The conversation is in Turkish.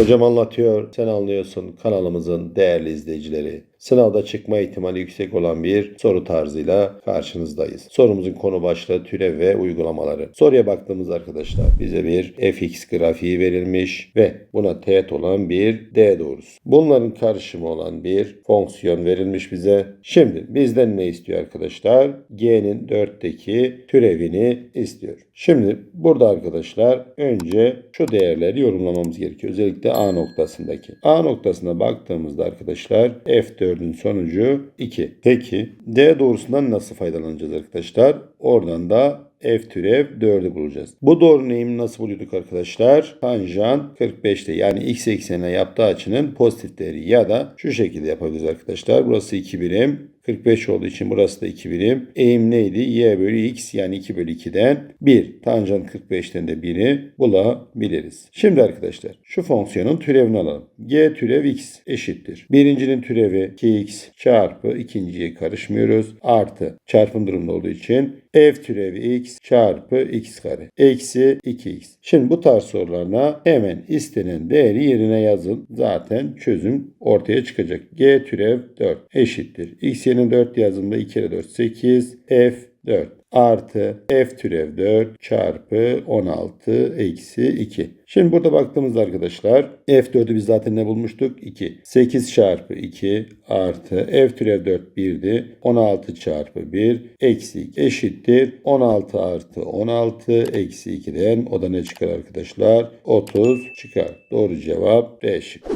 Hocam anlatıyor, sen anlıyorsun kanalımızın değerli izleyicileri. Sınavda çıkma ihtimali yüksek olan bir soru tarzıyla karşınızdayız. Sorumuzun konu başlığı türev ve uygulamaları. Soruya baktığımız arkadaşlar bize bir fx grafiği verilmiş ve buna teğet olan bir d doğrusu. Bunların karışımı olan bir fonksiyon verilmiş bize. Şimdi bizden ne istiyor arkadaşlar? g'nin 4'teki türevini istiyor. Şimdi burada arkadaşlar önce şu değerleri yorumlamamız gerekiyor. Özellikle A noktasındaki. A noktasına baktığımızda arkadaşlar F4'ün sonucu 2. Peki D doğrusundan nasıl faydalanacağız arkadaşlar? Oradan da f türev 4'ü bulacağız. Bu doğrunun eğimini nasıl buluyorduk arkadaşlar? Tanjant 45'te yani x eksenine yaptığı açının pozitif değeri ya da şu şekilde yapabiliriz arkadaşlar. Burası 2 birim. 45 olduğu için burası da 2 birim. Eğim neydi? y bölü x yani 2 bölü 2'den 1. Tanjant 45'ten de 1'i bulabiliriz. Şimdi arkadaşlar şu fonksiyonun türevini alalım. g türev x eşittir. Birincinin türevi 2x çarpı ikinciye karışmıyoruz. Artı çarpım durumunda olduğu için f türevi x çarpı x kare eksi 2x. Şimdi bu tarz sorularına hemen istenen değeri yerine yazın. Zaten çözüm ortaya çıkacak. g türev 4 eşittir. x yerine 4 yazımda 2 kere 4 8 f 4 artı f türev 4 çarpı 16 eksi 2. Şimdi burada baktığımızda arkadaşlar f4'ü biz zaten ne bulmuştuk? 2. 8 çarpı 2 artı f türev 4 1'di. 16 çarpı 1 eksi 2 eşittir. 16 artı 16 eksi 2'den o da ne çıkar arkadaşlar? 30 çıkar. Doğru cevap D şıkkı.